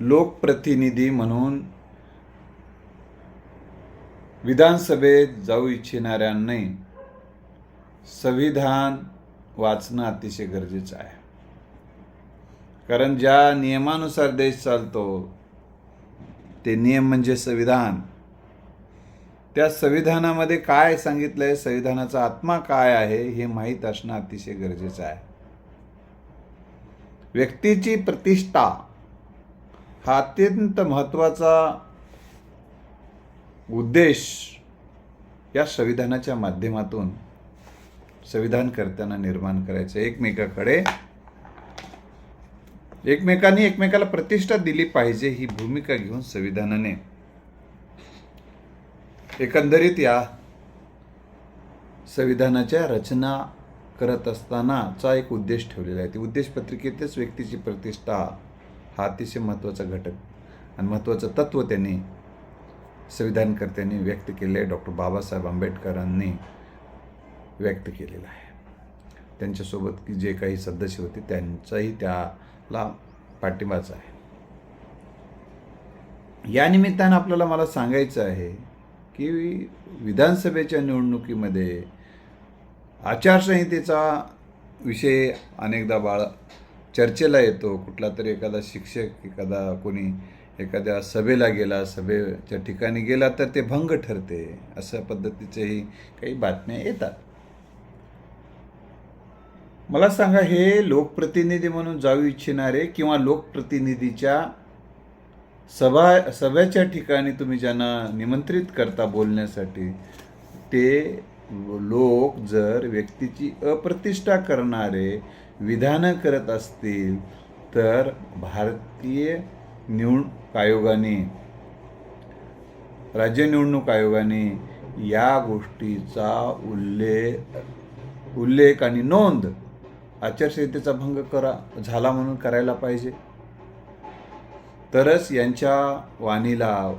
लोकप्रतिनिधी म्हणून विधानसभेत जाऊ इच्छिणाऱ्यांनी संविधान वाचणं अतिशय गरजेचं आहे. कारण ज्या नियमानुसार देश चालतो ते नियम म्हणजे संविधान. त्या संविधानामध्ये काय सांगितलंय संविधानाचा आत्मा काय आहे हे माहीत असणं अतिशय गरजेचं आहे. व्यक्तीची प्रतिष्ठा हा अत्यंत महत्त्वाचा उद्देश या संविधानाच्या माध्यमातून संविधान करताना निर्माण करायचं. एकमेकाकडे एकमेकांनी एकमेकाला प्रतिष्ठा दिली पाहिजे ही भूमिका घेऊन संविधानाने एकंदरीत या संविधानाच्या रचना करत असतानाचा एक उद्देश ठेवलेला आहे. ती उद्देश पत्रिकेतच व्यक्तीची प्रतिष्ठा हा अतिशय महत्त्वाचा घटक. आणि महत्त्वाचं तत्त्व त्यांनी संविधानकर्त्यांनी व्यक्त केले डॉक्टर बाबासाहेब आंबेडकरांनी व्यक्त केलेलं आहे. त्यांच्यासोबत की जे काही सदस्य होते त्यांचाही त्याला पाठिंबाच आहे. या निमित्तानं आपल्याला मला सांगायचं आहे की विधानसभेच्या निवडणुकीमध्ये आचारसंहितेचा विषय अनेकदा बाळ चर्चेला येतो कुठला तरी एखादा शिक्षक एखादा कोणी एखाद्या सभेला गेला सभेच्या ठिकाणी गेला तर ते भंग ठरते. अशा पद्धतीचेही काही बातम्या येतात. मला सांगा हे लोकप्रतिनिधी म्हणून जाऊ इच्छिणारे किंवा लोकप्रतिनिधीच्या सभा सभेच्या ठिकाणी तुम्ही ज्यांना निमंत्रित करता बोलण्यासाठी ते लोक जर व्यक्तीची अप्रतिष्ठा करणारे विधानं करत असतील तर भारतीय निवडणूक आयोगाने राज्य निवडणूक आयोगाने या गोष्टीचा उल्लेख उल्लेख आणि नोंद आचारसंहितेचा भंग करा झाला म्हणून करायला पाहिजे. तरच यांच्या वाणीला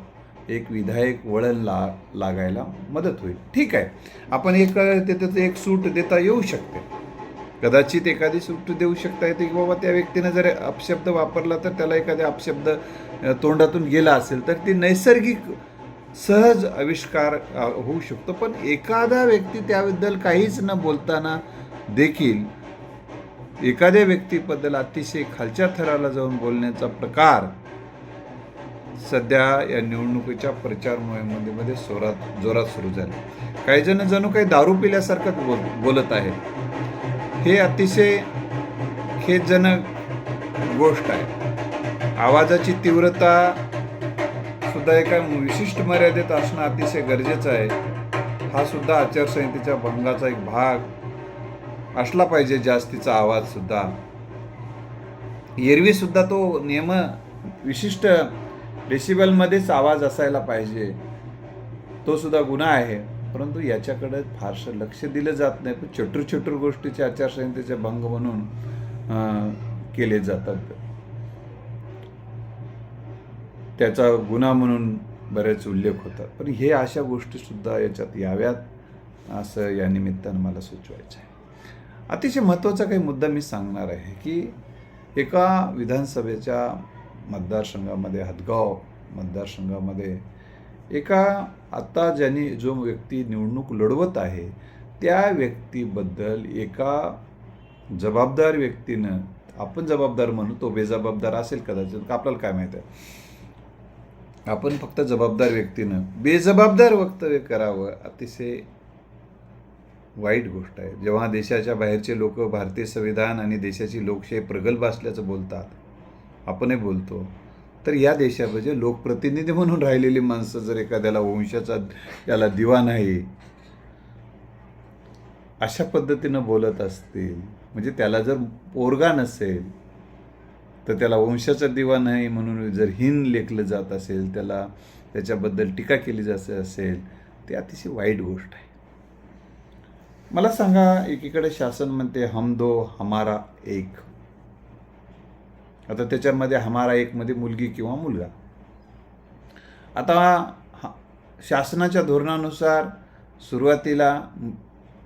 एक विधायक वळण ला लागायला मदत होईल. ठीक आहे. आपण एक त्याचं एक सूट देता येऊ शकते. कदाचित एखादी सूट देऊ शकता येते की बाबा त्या व्यक्तीनं जर अपशब्द वापरला तर त्याला एखादा अपशब्द तोंडातून गेला असेल तर ती नैसर्गिक सहज आविष्कार होऊ शकतो. पण एखादा व्यक्ती त्याबद्दल काहीच न बोलताना देखील एखाद्या व्यक्तीबद्दल अतिशय खालच्या थराला जाऊन बोलण्याचा प्रकार सध्या या निवडणुकीच्या प्रचार मोहिमेमध्ये जोरात जोरात सुरू झाले. काही जण जणू काही दारू पिल्यासारखंच बोल बोलत आहेत. हे अतिशय खेदजनक गोष्ट आहे. आवाजाची तीव्रता सुद्धा एका विशिष्ट मर्यादेत असणं अतिशय गरजेचं आहे. हा सुद्धा आचारसंहितेच्या भंगाचा एक भाग असला पाहिजे जास्तीचा आवाज सुद्धा. एरवी सुद्धा तो नियम विशिष्ट डेसिबलमध्येच आवाज असायला पाहिजे. तो सुद्धा गुन्हा आहे. परंतु याच्याकडे फारसं लक्ष दिलं जात नाही. पण छोटर छोटर गोष्टीचे आचारसंहितेचे भंग म्हणून केले जातात. त्याचा गुन्हा म्हणून बरेच उल्लेख होतात. पण हे अशा गोष्टीसुद्धा याच्यात याव्यात असं या निमित्तानं मला सुचवायचं आहे अतिशय महत्त्वाचा काही मुद्दा मी सांगणार आहे की एका विधानसभेच्या मतदारसंघामध्ये हदगाव मतदारसंघामध्ये एका आत्ता ज्यांनी जो व्यक्ती निवडणूक लढवत आहे त्या व्यक्तीबद्दल एका जबाबदार व्यक्तीनं आपण जबाबदार म्हणू तो बेजबाबदार असेल कदाचित आपल्याला काय माहीत आहे? आपण फक्त जबाबदार व्यक्तीनं बेजबाबदार वक्तव्य करावं अतिशय वाईट गोष्ट आहे. जेव्हा देशाच्या बाहेरचे लोक भारतीय संविधान आणि देशाची लोकशाही प्रगल्भ असल्याचं बोलतात आपणही बोलतो. तर या देशामध्ये लोकप्रतिनिधी म्हणून राहिलेली माणसं जर एखाद्याला वंशाचा याला दिवा नाही अशा पद्धतीनं बोलत असतील म्हणजे त्याला जर पोरगा नसेल तर त्याला वंशाचा दिवा नाही म्हणून जर हिन लेखलं जात असेल त्याला त्याच्याबद्दल टीका केली जात असेल ते अतिशय वाईट गोष्ट आहे. मला सांगा एकीकडे शासन म्हणते हम दो हमारा एक. आता त्याच्यामध्ये हमारा एकमध्ये मुलगी किंवा मुलगा. आता शासनाच्या धोरणानुसार सुरुवातीला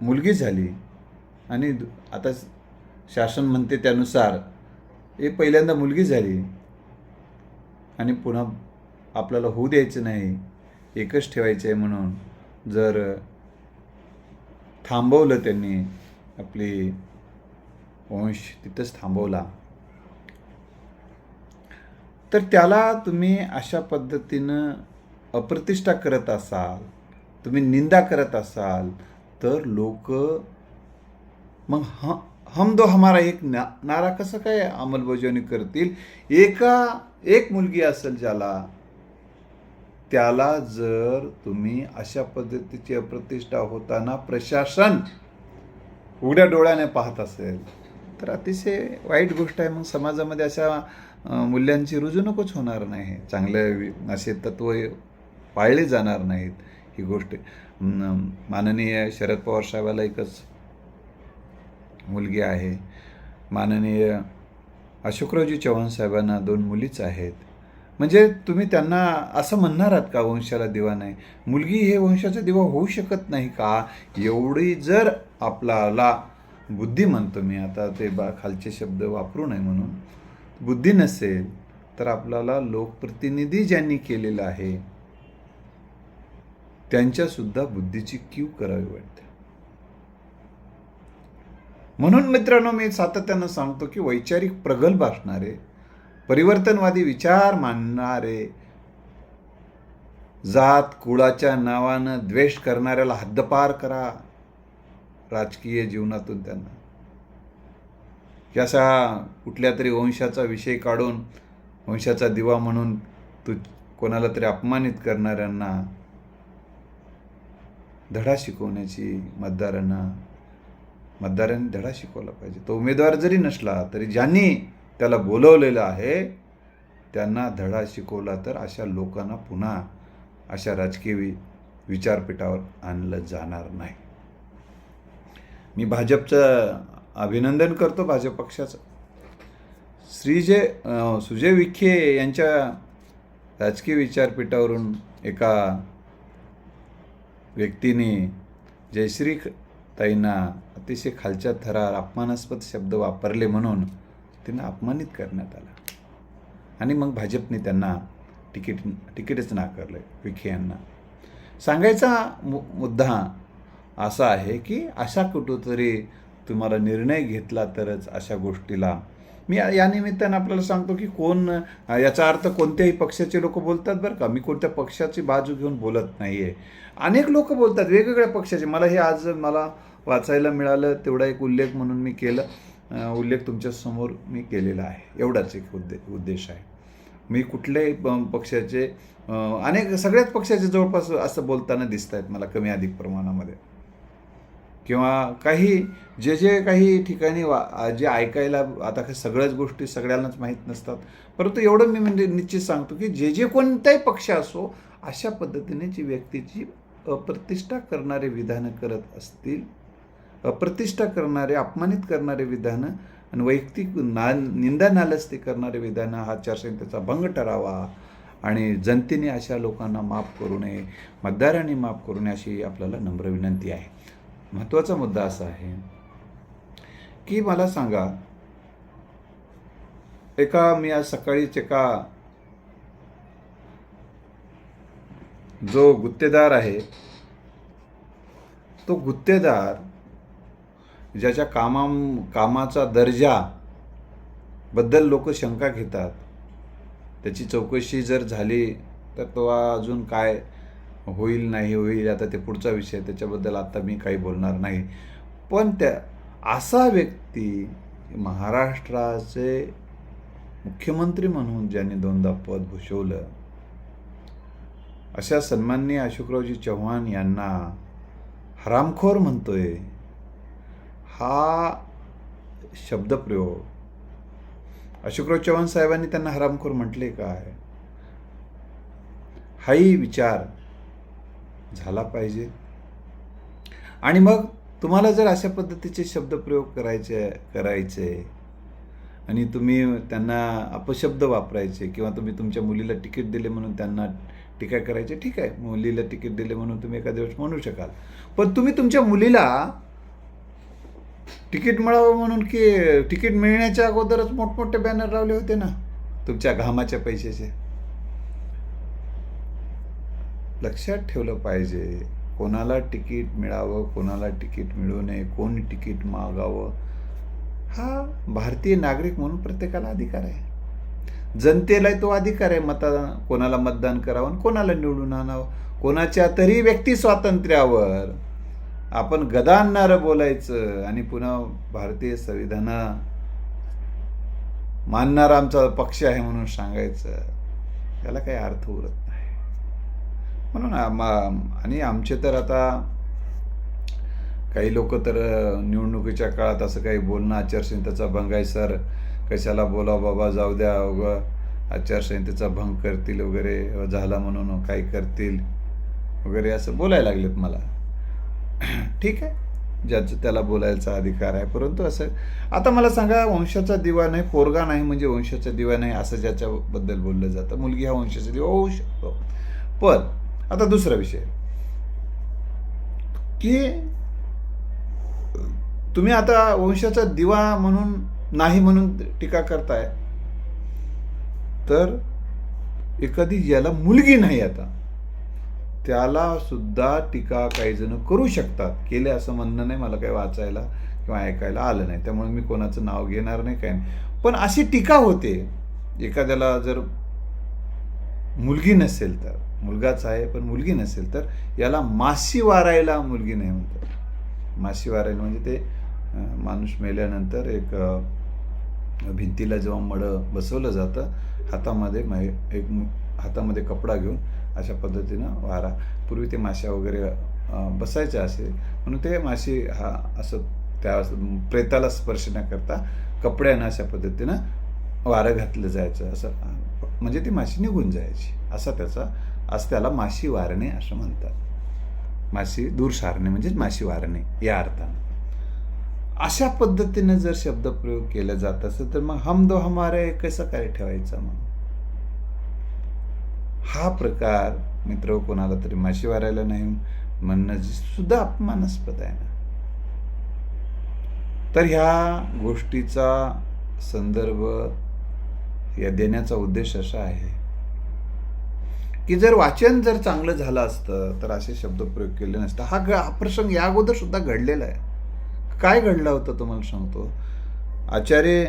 मुलगी झाली आणि आता शासन म्हणते त्यानुसार हे पहिल्यांदा मुलगी झाली आणि पुन्हा आपल्याला होऊ द्यायचं नाही एकच ठेवायचं आहे म्हणून जर थांबवलं त्यांनी आपली वंश तिथंच थांबवला. तर त्याला तुम्ही अशा पद्धतीनं अप्रतिष्ठा करत असाल तुम्ही निंदा करत असाल तर लोक मग ह हम दो हमारा एक ना नारा कसं काय अंमलबजावणी करतील? एका एक मुलगी असेल ज्याला त्याला जर तुम्ही अशा पद्धतीची अप्रतिष्ठा होताना प्रशासन उघड्या डोळ्याने पाहत असेल तर अतिशय वाईट गोष्ट आहे. मग समाजामध्ये अशा मूल्यांची रुजूनकच होणार नाही. चांगले असे तत्व पाळले जाणार नाहीत ही गोष्ट. माननीय शरद पवार साहेबाला एकच मुलगी आहे. माननीय अशोकरावजी चव्हाण साहेबांना दोन मुलीच आहेत. म्हणजे तुम्ही त्यांना असं म्हणणार आहात का वंशाला दिवा नाही? मुलगी हे वंशाचा दिवा होऊ शकत नाही का? एवढी जर आपल्याला बुद्धी म्हणतो मी आता ते बा खालचे शब्द वापरू नये म्हणून. बुद्धी नसेल तर आपल्याला लोकप्रतिनिधी ज्यांनी केलेलं आहे त्यांच्यासुद्धा बुद्धीची कीव करावी वाटते. म्हणून मित्रांनो मी सातत्यानं सांगतो की वैचारिक प्रगल्भ असणारे परिवर्तनवादी विचार मानणारे जात कुळाच्या नावानं द्वेष करणाऱ्याला हद्दपार करा राजकीय जीवनातून त्यांना. की असा कुठल्या तरी वंशाचा विषय काढून वंशाचा दिवा म्हणून तू कोणाला तरी अपमानित करणाऱ्यांना धडा शिकवण्याची मतदारांना मतदारांनी धडा शिकवला पाहिजे. तो उमेदवार जरी नसला तरी ज्यांनी त्याला बोलवलेलं आहे त्यांना धडा शिकवला तर अशा लोकांना पुन्हा अशा राजकीय वि विचारपीठावर आणलं जाणार नाही. मी भाजपचं अभिनंदन करतो भाजप पक्षाचं. श्रीजे सुजय विखे यांच्या राजकीय विचारपीठावरून एका व्यक्तीने जयश्री ताईंना अतिशय खालच्या थरार अपमानास्पद शब्द वापरले म्हणून त्यांना अपमानित करण्यात आला. आणि मग भाजपने त्यांना तिकीट तिकीटच नाकारलं विखे यांना. सांगायचा मु मुद्दा असा आहे की अशा कुठंतरी तुम्हाला निर्णय घेतला तरच अशा गोष्टीला. मी या- निमित्तानं आपल्याला सांगतो की कोण याचा अर्थ कोणत्याही पक्षाचे लोक बोलतात बरं का. मी कोणत्या पक्षाची बाजू घेऊन बोलत नाही आहे अनेक लोक बोलतात वेगवेगळ्या पक्षाचे. मला हे आज मला वाचायला मिळालं तेवढा एक उल्लेख म्हणून मी केलं. उल्लेख तुमच्यासमोर मी केलेला आहे. एवढाच एक उद्दे उद्देश आहे. मी कुठल्याही प- पक्षाचे अनेक सगळ्याच पक्षाचे जवळपास असं बोलताना दिसत आहेत मला कमी अधिक प्रमाणामध्ये. किंवा काही जे जे काही ठिकाणी वा जे ऐकायला आता काही सगळ्याच गोष्टी सगळ्यांनाच माहीत नसतात. परंतु एवढं मी म्हणजे निश्चित सांगतो की जे जे कोणताही पक्ष असो अशा पद्धतीने जी व्यक्तीची अप्रतिष्ठा करणारे विधानं करत असतील अप्रतिष्ठा करणारे अपमानित करणारे विधानं आणि वैयक्तिक ना निंदा नालस्ती करणारे विधानं हा आचारसंहितेचा भंग ठरावा आणि जनतेने अशा लोकांना माफ करू नये मतदारांनी माफ करू नये अशी आपल्याला नम्र विनंती आहे. महत्त्वाचा मुद्दा असा आहे की मला सांगा एका मी आज सकाळीच एका जो गुत्तेदार आहे तो गुत्तेदार ज्याच्या कामा कामाचा दर्जा बद्दल लोक शंका घेतात त्याची चौकशी जर झाली तर तो अजून काय होईल नाही होईल आता ते पुढचा विषय त्याच्याबद्दल आता मी काही बोलणार नाही. पण त्या असा व्यक्ती महाराष्ट्राचे मुख्यमंत्री म्हणून ज्यांनी दोनदा पद भूषवलं अशा सन्माननीय अशोकरावजी चव्हाण यांना हरामखोर म्हणतोय हा शब्दप्रयोग. अशोकराव चव्हाण साहेबांनी त्यांना हरामखोर म्हटले काय? हाही विचार झाला पाहिजे. आणि मग तुम्हाला जर अशा पद्धतीचे शब्दप्रयोग करायचे करायचे आणि तुम्ही त्यांना अपशब्द वापरायचे किंवा तुम्ही तुमच्या मुलीला तिकीट दिले म्हणून त्यांना टीका करायची ठीक आहे. मुलीला तिकीट दिले म्हणून तुम्ही एखाद्या वेळेस म्हणू शकाल. पण तुम्ही तुमच्या मुलीला तिकीट मिळावं म्हणून की तिकीट मिळण्याच्या अगोदरच मोठमोठे बॅनर लावले होते ना? तुमच्या घामाच्या पैशाचे. लक्षात ठेवलं पाहिजे. कोणाला तिकीट मिळावं कोणाला तिकीट मिळू नये कोण तिकीट मागावं हा भारतीय नागरिक म्हणून प्रत्येकाला अधिकार आहे. जनतेला तो अधिकार आहे मता कोणाला मतदान करावं आणि कोणाला निवडून आणावं. कोणाच्या तरी व्यक्ती स्वातंत्र्यावर आपण गदा आणणारं बोलायचं आणि पुन्हा भारतीय संविधाना मानणारा आमचा पक्ष आहे म्हणून सांगायचं त्याला काही अर्थ उरत नाही. म्हणून आम- आणि आमचे तर आता काही लोक तर निवडणुकीच्या काळात असं काही बोलणं आचारसंहितेचा भंग आहे सर. कशाला बोला बाबा जाऊ द्या उगं. आचारसंहितेचा भंग करतील वगैरे झाला म्हणून काही करतील वगैरे असं बोलायला लागलेत मला. ठीक आहे. ज्याचं त्याला बोलायचा अधिकार आहे. परंतु असं आता मला सांगा वंशाचा दिवा नाही पोरगा नाही म्हणजे वंशाचा दिवा नाही असं ज्याच्याबद्दल बोललं जातं. मुलगी हा वंशाचा दिवा होऊ शकतो पण आता दुसरा विषय. की तुम्ही आता वंशाचा दिवा म्हणून नाही म्हणून टीका करताय तर एखादी ज्याला मुलगी नाही आता त्याला सुद्धा टीका काही जण करू शकतात. केले असं म्हणणं नाही मला काही वाचायला किंवा ऐकायला आलं नाही. त्यामुळे मी कोणाचं नाव घेणार नाही काय नाही. पण अशी टीका होते एखाद्याला जर मुलगी नसेल तर मुलगाच आहे पण मुलगी नसेल तर याला मासी वारायला मुलगी नाही म्हणतात. मासी वारायला म्हणजे ते माणूस मेल्यानंतर एक भिंतीला जेव्हा मडं बसवलं जातं हातामध्ये मै- एक हातामध्ये कपडा घेऊन अशा पद्धतीनं वारा. पूर्वी ते माश्या वगैरे अं, बसायच्या असे म्हणून ते माशी हा असं त्या प्रेताला स्पर्श न करता कपड्यानं अशा पद्धतीनं वारं घातलं जायचं असं म्हणजे ती माशी निघून जायची. असा त्याचा असं त्याला माशी वारणे असं म्हणतात. माशी दूर सारणे म्हणजेच माशी वारणे या अर्थानं. अशा पद्धतीने जर शब्दप्रयोग केला जात असेल तर मग हम दो हमारे कसं काय ठेवायचं मग? हा प्रकार मित्र कोणाला तरी माशी वारायला नाही. म्हणणं सुद्धा अपमानास्पद आहे ना. तर ह्या गोष्टीचा संदर्भ या देण्याचा उद्देश असा आहे की जर वाचन जर चांगलं झालं असतं तर असे शब्दप्रयोग केले नसतं. हा ग- हा प्रसंग या अगोदर सुद्धा घडलेला आहे. काय घडलं होतं तुम्हाला सांगतो? आचार्य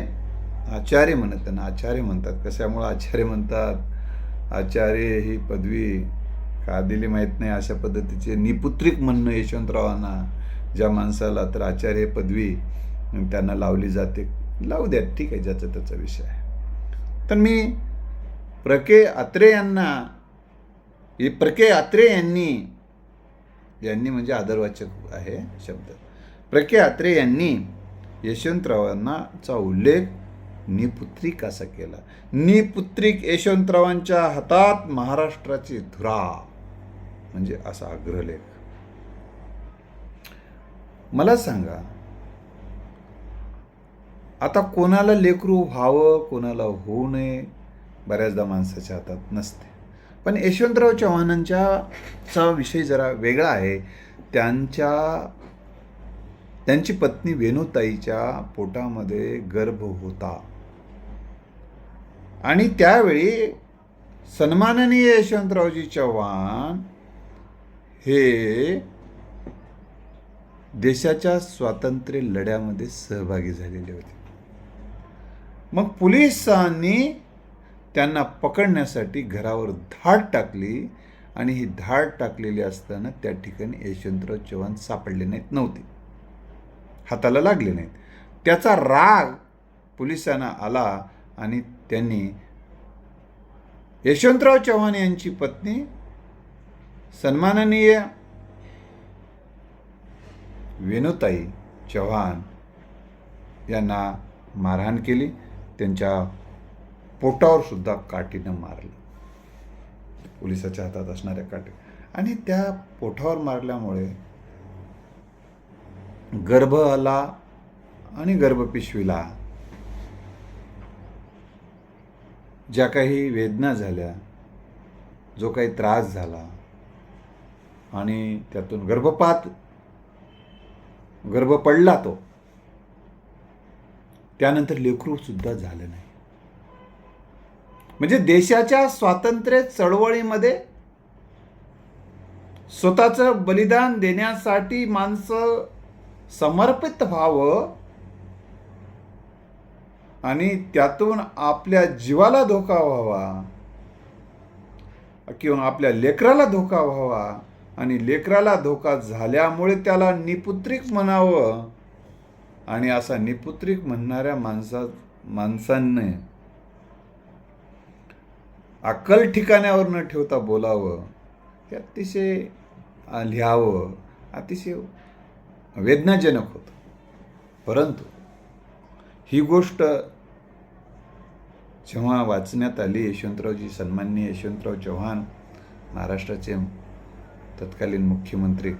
आचार्य म्हणत त्यांना आचार्य म्हणतात. कशामुळं आचार्य म्हणतात? आचार्य ही पदवी का दिली माहीत नाही अशा पद्धतीचे निपुत्रिक म्हणणं यशवंतरावांना ज्या माणसाला तर आचार्य पदवी त्यांना लावली जाते. लावू द्या ठीक आहे ज्याचा त्याचा विषय आहे. तर मी प्रके अत्रे यांना हे प्रके अत्रे यांनी यांनी म्हणजे आदरवाचक आहे शब्द. प्रके आत्रे यांनी यशवंतरावांनाचा उल्लेख निपुत्रिक असा केला. निपुत्रिक यशवंतरावांच्या हातात महाराष्ट्राची धुरा म्हणजे असा अग्रलेख मला सांगा आता कोणाला लेकरू व्हावं कोणाला होऊ नये बऱ्याचदा माणसाच्या हातात नसते. पण यशवंतराव चव्हाणांच्या चा विषय जरा वेगळा आहे. त्यांच्या त्यांची पत्नी वेणुताईच्या पोटामध्ये गर्भ होता. आणि त्यावेळी सन्माननीय यशवंतरावजी चव्हाण हे देशाच्या स्वातंत्र्य लढ्यामध्ये सहभागी झालेले होते. मग पोलिसांनी त्यांना पकडण्यासाठी घरावर धाड टाकली आणि ही धाड टाकलेली असताना त्या ठिकाणी यशवंतराव चव्हाण सापडले नाहीत नव्हते. हाताला लागले नाहीत. त्याचा राग पोलिसांना आला आणि त्यांनी यशवंतराव चव्हाण यांची पत्नी सन्माननीय वेणुताई चव्हाण यांना मारहाण केली. त्यांच्या पोटावर सुद्धा काठीनं मारलं. पोलिसाच्या हातात असणाऱ्या काठी. आणि त्या पोटावर मारल्यामुळे गर्भ आला आणि गर्भपिशवीला ज्या काही वेदना झाल्या जो काही त्रास झाला आणि त्यातून गर्भपात गर्भ पडला तो त्यानंतर लेकरू सुद्धा झालं नाही. म्हणजे देशाच्या स्वातंत्र्य चळवळीमध्ये स्वतःचं बलिदान देण्यासाठी माणसं समर्पित व्हावं आणि त्यातून आपल्या जीवाला धोका व्हावा किंवा आपल्या लेकराला धोका व्हावा. आणि लेकराला धोका झाल्यामुळे त्याला निपुत्रिक म्हणावं आणि असा निपुत्रिक म्हणणाऱ्या माणसा माणसांनी अक्कल ठिकाण्यावर न ठेवता बोलावं हे अतिशय लिहावं अतिशय वेदनाजनक होतं. परंतु ही गोष्ट जेव्हा वाचण्यात आली यशवंतरावजी सन्माननीय यशवंतराव चव्हाण महाराष्ट्राचे तत्कालीन मुख्यमंत्री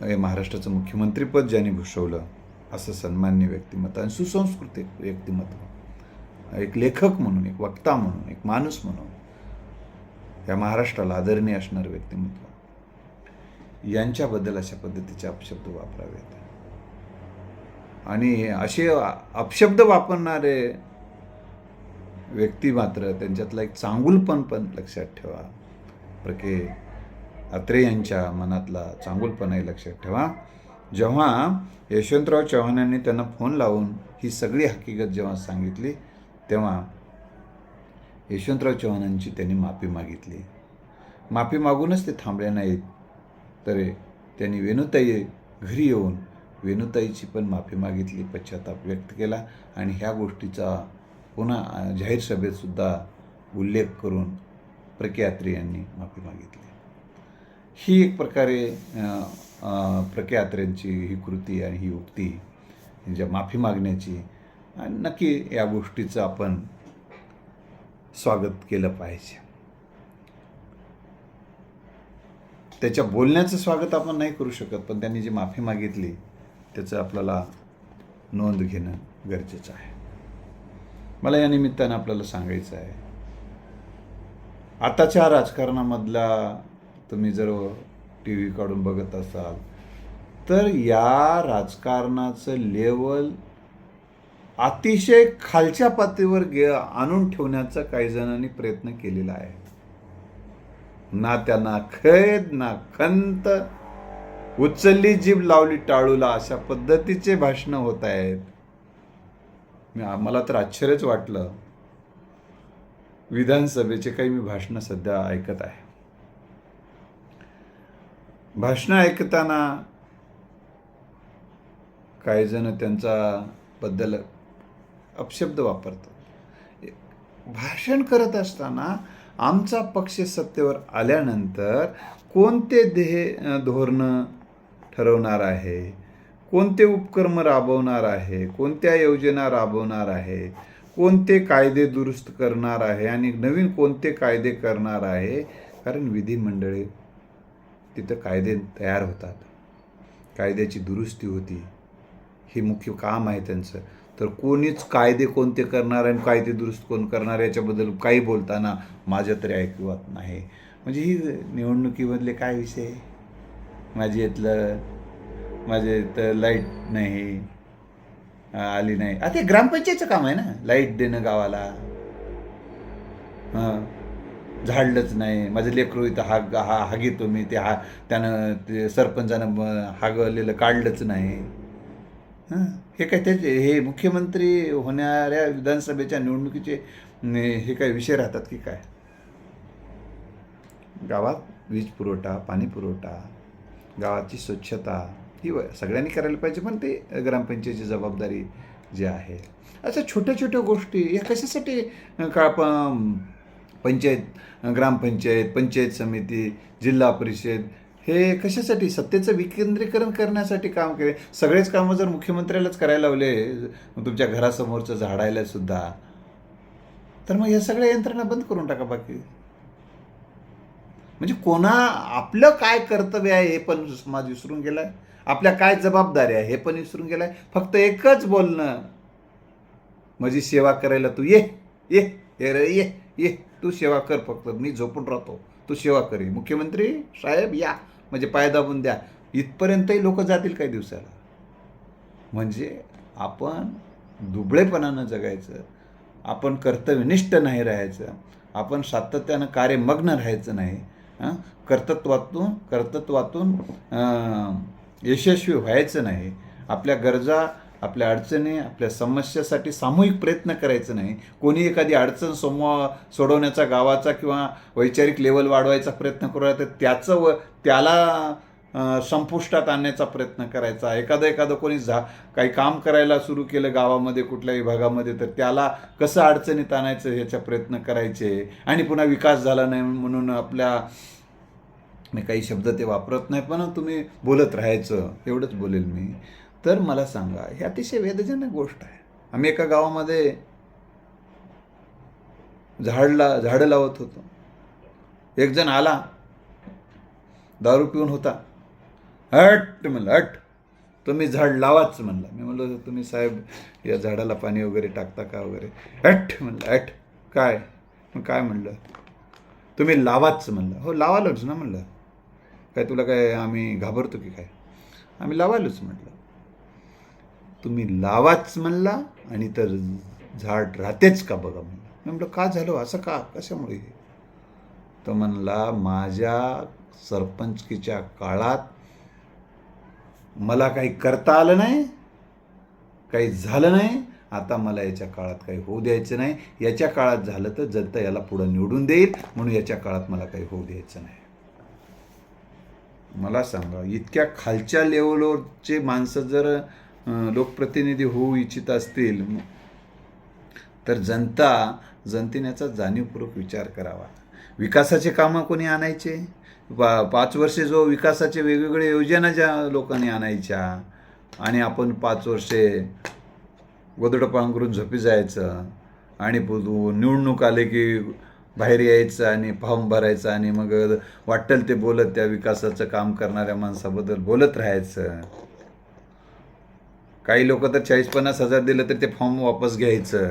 हे महाराष्ट्राचं मुख्यमंत्रीपद ज्यांनी भूषवलं असं सन्मान्य व्यक्तिमत्व आणि सुसंस्कृत व्यक्तिमत्व. एक लेखक म्हणून एक वक्ता म्हणून एक माणूस म्हणून या महाराष्ट्राला आदरणीय असणारं व्यक्तिमत्व. यांच्याबद्दल अशा पद्धतीचे अपशब्द वापरावेत. आणि असे अपशब्द वापरणारे व्यक्ती मात्र त्यांच्यातला एक चांगुलपण पण लक्षात ठेवा. प्रके अत्रे यांच्या मनातला चांगुलपणाही लक्षात ठेवा. जेव्हा यशवंतराव चव्हाणांनी त्यांना फोन लावून ही सगळी हकीकत जेव्हा सांगितली तेव्हा यशवंतराव चव्हाणांची त्यांनी माफी मागितली. माफी मागूनच ते थांबले नाहीत. तर त्यांनी वेणुताई घरी येऊन वेणुताईची पण माफी मागितली पश्चाताप व्यक्त केला आणि ह्या गोष्टीचा पुन्हा जाहीर सभेतसुद्धा उल्लेख करून प्रख्यात्री यांनी माफी मागितली. ही एक प्रकारे प्रख्यात्र्यांची ही कृती आणि ही उक्ती ज्या माफी मागण्याची आणि नक्की या गोष्टीचं आपण स्वागत केलं पाहिजे. त्याच्या बोलण्याचं स्वागत आपण नाही करू शकत पण त्यांनी जी माफी मागितली त्याचं आपल्याला नोंद घेणं गरजेचं आहे. मला या निमित्तानं आपल्याला सांगायचं आहे आताच्या राजकारणामधला तुम्ही जर टी व्ही काढून बघत असाल तर या राजकारणाचं लेवल अतिशय खालच्या पातळीवर गे आणून ठेवण्याचा काही जणांनी प्रयत्न केलेला आहे. ना त्यांना खेद ना खंत. उचलली जीभ लावली टाळूला अशा पद्धतीचे भाषणं होत आहेत. मी मला तर आश्चर्यच वाटलं. विधानसभेचे काही मी भाषणं सध्या ऐकत आहे. भाषणं ऐकताना काही जण त्यांचा बद्दल अपशब्द वापरतात. भाषण करत असताना आमचा पक्ष सत्तेवर आल्यानंतर कोणते ध्येय धोरणं ठरवणार आहे? कोणते उपक्रम राबवणार आहे? कोणत्या योजना राबवणार आहे? कोणते कायदे दुरुस्त करणार आहे? आणि नवीन कोणते कायदे करणार आहे? कारण विधिमंडळे तिथं कायदे तयार होतात. कायद्याची दुरुस्ती होती. हे मुख्य काम आहे त्यांचं. तर कोणीच कायदे कोणते करणार आणि कायदे दुरुस्त कोण करणार याच्याबद्दल काही बोलताना माझ्या तरी ऐकवत नाही. म्हणजे ही निवडणुकीमधले काय विषय? माझ्या इथलं माझ्या इथं लाइट नाही आली नाही. आता ग्रामपंचायतचं काम आहे ना? लाइट देणं गावाला. हां. झाडलंच नाही. माझं लेकरू इथं हाग हा हागितो मी. ते हा त्यानं ते सरपंचानं हागवलेलं काढलंच नाही. हां? हे काय त्याचे हे मुख्यमंत्री होणाऱ्या विधानसभेच्या निवडणुकीचे हे काय विषय राहतात की काय? गावात वीज पुरवठा पाणी पुरवठा गावाची स्वच्छता ही सगळ्यांनी करायला पाहिजे. पण ते ग्रामपंचायतीची जबाबदारी जी आहे. अशा छोट्या छोट्या गोष्टी या कशासाठी का पंचायत ग्रामपंचायत पंचायत समिती जिल्हा परिषद हे कशासाठी? सत्तेचं विकेंद्रीकरण करण्यासाठी काम केले. सगळेच कामं जर मुख्यमंत्र्यालाच करायला लावले तुमच्या घरासमोरचं झाडायला सुद्धा तर मग या सगळ्या यंत्रणा बंद करून टाका बाकी. म्हणजे कोणा आपलं काय कर्तव्य आहे हे पण समाज विसरून गेलाय. आपल्या काय जबाबदारी आहे हे पण विसरून गेलाय. फक्त एकच बोलणं माझी सेवा करायला तू ये ये रे ये ये. तू सेवा कर फक्त. मी झोपून राहतो. तू सेवा कर. मुख्यमंत्री साहेब या. म्हणजे पाय दाबून द्या. इथपर्यंतही लोक जातील काही दिवसाला. म्हणजे आपण दुबळेपणानं जगायचं. आपण कर्तव्यनिष्ठ नाही राहायचं. आपण सातत्यानं कार्यमग्न राहायचं नाही. हं? कर्तत्वातून कर्तृत्वातून यशस्वी व्हायचं नाही. आपल्या गरजा आपल्या अडचणी आपल्या समस्यासाठी सामूहिक प्रयत्न करायचं नाही. कोणी एखादी अडचण समूह सोडवण्याचा गावाचा किंवा वैचारिक लेवल वाढवायचा प्रयत्न करू तर त्याचं व त्याला संपुष्टात आणण्याचा प्रयत्न करायचा. एखादं एखादं कोणी झा काही काम करायला सुरू केलं गावामध्ये कुठल्या विभागामध्ये तर त्याला कसं अडचणीत आणायचं याचा प्रयत्न करायचे आणि पुन्हा विकास झाला नाही म्हणून आपल्या मी काही शब्द ते वापरत नाही पण तुम्ही बोलत राहायचं. एवढंच बोलेल मी. तर मला सांगा हे अतिशय वेदजनक गोष्ट आहे. आम्ही एका गावामध्ये झाडला झाडं लावत होतो. एक जण आला दारू पिऊन होता. हट म्हणलं हट. तुम्ही झाड लावाच म्हणलं. मी म्हणलं तुम्ही साहेब या झाडाला पाणी वगैरे टाकता का वगैरे? हट म्हणलं हट. काय? मग काय म्हणलं? तुम्ही लावाच म्हणलं. हो लावालोच ना म्हणलं. काय तुला काय आम्ही घाबरतो की काय? आम्ही लावालोच म्हटलं तुम्ही लावाच म्हणला आणि तर झाड राहतेच का बघा म्हणलं. मी म्हटलं का झालं? असं का? कशामुळे? तो म्हणला माझ्या सरपंचकीच्या काळात मला काही करता आलं नाही काही झालं नाही आता मला याच्या काळात काही होऊ द्यायचं नाही. याच्या काळात झालं तर जनता याला पुढं निवडून देईल म्हणून याच्या काळात मला काही होऊ द्यायचं नाही. मला सांगा इतक्या खालच्या लेवलवरचे माणसं जर लोकप्रतिनिधी होऊ इच्छित असतील तर जनता जनतेने याचा जाणीवपूर्वक विचार करावा. विकासाचे कामं कोणी आणायचे? पा पाच वर्षे जो विकासाचे वेगवेगळे योजना ज्या लोकांनी आणायच्या आणि आपण पाच वर्षे गोदडं पांघरून झोपी जायचं आणि निवडणूक आले की बाहेर यायचं आणि फॉर्म भरायचं आणि मग वाटेल ते बोलत त्या विकासाचं काम करणाऱ्या माणसाबद्दल बोलत राहायचं. काही लोक तर चाळीस पन्नास हजार दिलं तर ते फॉर्म वापस घ्यायचं.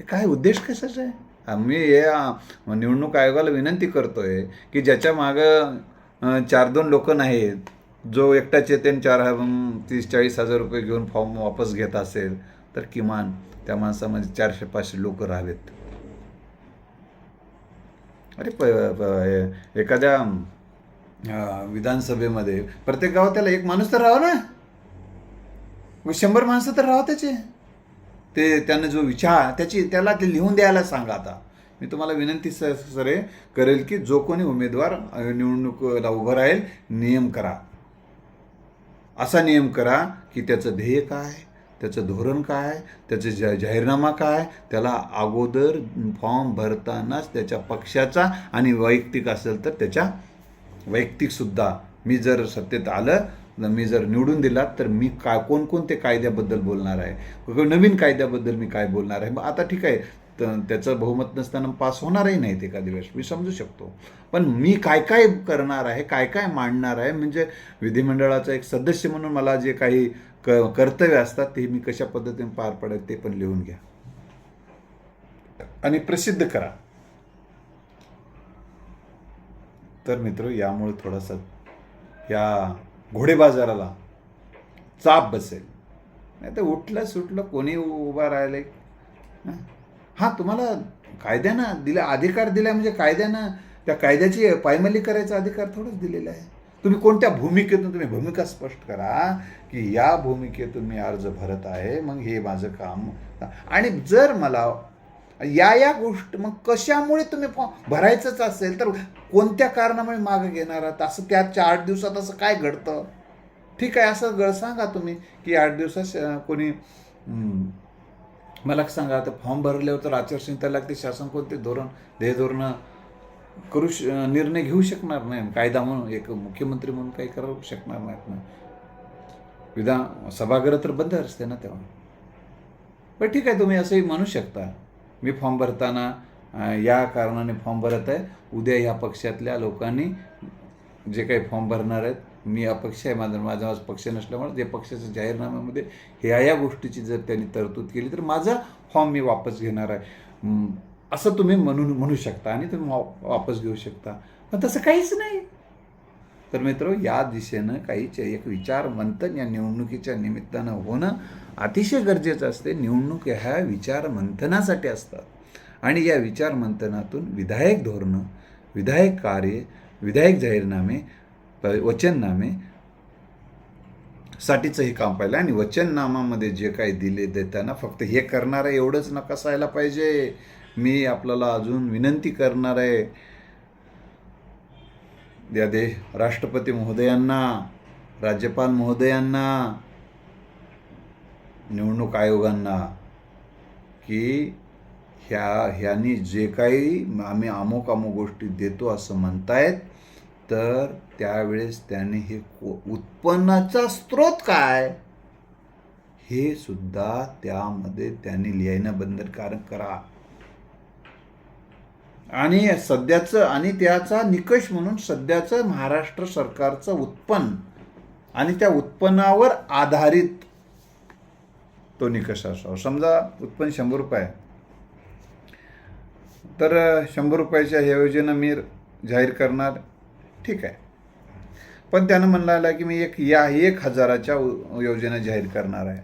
हे काय उद्देश कशाचा आहे? आम्ही या निवडणूक आयोगाला विनंती करतोय की ज्याच्या मागं चार दोन लोक नाहीत जो एकटा चेतेन चार तीस चाळीस हजार रुपये घेऊन फॉर्म वापस घेत असेल तर किमान त्या माणसामध्ये चारशे पाचशे लोक राहावेत. अरे प एखाद्या विधानसभेमध्ये प्रत्येक गावात त्याला एक माणूस तर राहावा ना? मग शंभर माणसं तर राहा त्याचे. ते त्यानं जो विचार त्याची त्याला ते लिहून द्यायला सांगा आता. मी तुम्हाला विनंती स सरे करेल की जो कोणी उमेदवार निवडणुकीला उभं राहील नियम करा. असा नियम करा की त्याचं ध्येय काय त्याचं धोरण काय त्याचं जा जाहीरनामा काय त्याला अगोदर फॉर्म भरतानाच त्याच्या पक्षाचा आणि वैयक्तिक असेल तर त्याच्या वैयक्तिकसुद्धा मी जर सत्तेत आलं मी जर निवडून दिलात तर मी का कोणकोणते कायद्याबद्दल बोलणार आहे? नवीन कायद्याबद्दल मी काय बोलणार आहे? मग आता ठीक आहे. तर त्याचं बहुमत नसताना पास होणारही नाही ते एखादी वेळेस. मी समजू शकतो. पण मी काय काय करणार आहे काय काय मांडणार आहे? म्हणजे विधिमंडळाचा एक सदस्य म्हणून मला जे काही क कर्तव्य असतात ते मी कशा पद्धतीने पार पडेल ते पण लिहून घ्या. आणि प्रसिद्ध करा. तर मित्र यामुळे थोडासा या घोडे बाजाराला चाप बसेल. नाही तर उठलं सुटलं कोणी उभा राहिले. हां. तुम्हाला कायद्यानं दिला अधिकार दिला म्हणजे कायद्यानं त्या कायद्याची पायमल्ली करायचा अधिकार थोडंच दिलेला आहे. तुम्ही कोणत्या भूमिकेतून तुम्ही भूमिका स्पष्ट करा की या भूमिकेतून मी अर्ज भरत आहे मग हे माझं काम. आणि जर मला या या गोष्ट मग कशामुळे तुम्ही भरायचंच असेल तर कोणत्या कारणामुळे मागं घेणार आहात? असं त्याच्या आठ दिवसात असं काय घडतं? ठीक आहे असं ग सांगा तुम्ही की आठ दिवसात कोणी मला सांगा आता फॉर्म भरल्यावर तर आचारसंहिता लागते शासन कोणते धोरण ध्येय धोरणं करू श निर्णय घेऊ शकणार नाही कायदा म्हणून एक मुख्यमंत्री म्हणून काही करू शकणार नाहीत ना. विधान सभागृह तर बंद असते ना तेव्हा. पण ठीक आहे तुम्ही असंही म्हणू शकता. मी फॉर्म भरताना या कारणाने फॉर्म भरत आहे. उद्या या पक्षातल्या लोकांनी जे काही फॉर्म भरणार आहेत मी अपक्ष आहे माझा माझा पक्ष नसल्यामुळे जे पक्षाच्या जाहीरनाम्यामध्ये ह्या या गोष्टीची जर त्यांनी तरतूद केली तर माझा फॉर्म मी वापस घेणार आहे. असं तुम्ही म्हणून म्हणू शकता आणि तुम्ही वापस घेऊ शकता. पण तसं काहीच नाही. तर मित्र या दिशेनं काहीच एक विचार मंथन या निवडणुकीच्या निमित्तानं होणं अतिशय गरजेचं असते. निवडणूक ह्या विचार मंथनासाठी असतात. आणि या विचार मंथनातून विधायक धोरणं विधायक कार्य विधायक जाहीरनामे वचननामे साठीचं हे काम पाहिलं. आणि वचननामामध्ये जे काही दिले देताना फक्त हे करणार आहे एवढंच नका असायला पाहिजे. मी आपल्याला अजून विनंती करणार आहे. या दे राष्ट्रपती महोदयांना राज्यपाल महोदयांना निवडणूक आयोगांना की ह्या ह्यांनी जे काही आम्ही अमुक अमुक गोष्टी देतो असं म्हणतायत तर त्यावेळेस त्याने हे को- उत्पन्नाचा स्रोत काय? हे सुद्धा त्यामध्ये त्यांनी लिहायनं बंधनकारक करा. आणि सध्याचं आणि त्याचा निकष म्हणून सध्याचं महाराष्ट्र सरकारचं उत्पन्न आणि त्या उत्पन्नावर आधारित तो निकष असावा. समजा उत्पन्न शंभर रुपये तर शंभर रुपयाच्या ह्या योजना मी जाहीर करणार. ठीक आहे. पण त्यानं म्हणला की मी एक या एक हजाराच्या योजना जाहीर करणार आहे.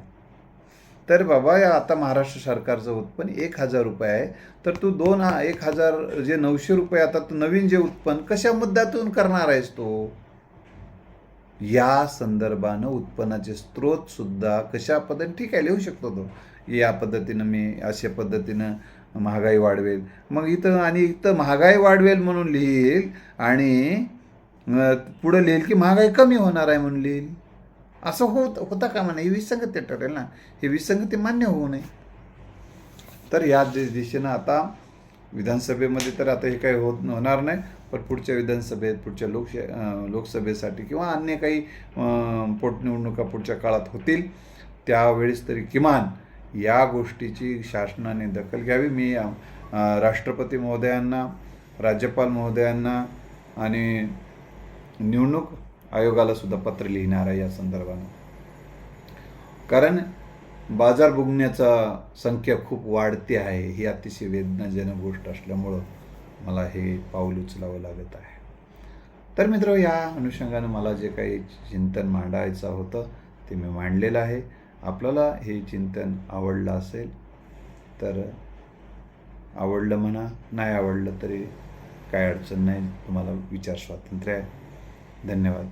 तर बाबा या आता महाराष्ट्र सरकारचं उत्पन्न एक हजार रुपये आहे. तर तू दोन हा- एक हजार जे नऊशे रुपये आता तू नवीन जे उत्पन्न कशा मुद्द्यातून करणार आहेस तो? या संदर्भानं उत्पन्नाचे स्रोतसुद्धा कशा पद्धतीने ठीक आहे लिहू शकतो तो. या पद्धतीनं मी अशा पद्धतीनं महागाई वाढवेल. मग इथं आणि इथं महागाई वाढवेल म्हणून लिहील आणि पुढं लिहिल की महागाई कमी होणार आहे म्हणून लिहिल. असं होत होता का म्हणा ही विसंगती ठरेल ना. ही विसंगती मान्य होऊ नये. तर या दिशेनं आता विधानसभेमध्ये तर आता हे काही होत होणार नाही पण पुढच्या विधानसभेत पुढच्या लोकशा लोकसभेसाठी किंवा अन्य काही पोटनिवडणुका पुढच्या काळात होतील त्यावेळेस तरी किमान या गोष्टीची शासनाने दखल घ्यावी. मी राष्ट्रपती महोदयांना राज्यपाल महोदयांना आणि निवडणूक आयोगाला सुद्धा पत्र लिहिणार आहे या संदर्भानं. कारण बाजार बुगण्याचा संख्या खूप वाढते आहे ही अतिशय वेदनाजनक गोष्ट असल्यामुळं मला हे पाऊल उचलावं लागत आहे. तर मित्र या अनुषंगानं मला जे काही चिंतन मांडायचं होतं ते मी मांडलेलं आहे. आपल्याला हे चिंतन आवडलं असेल तर आवडलं म्हणा नाही आवडलं तरी काय अडचण नाही. तुम्हाला विचार स्वातंत्र्य आहे. धन्यवाद.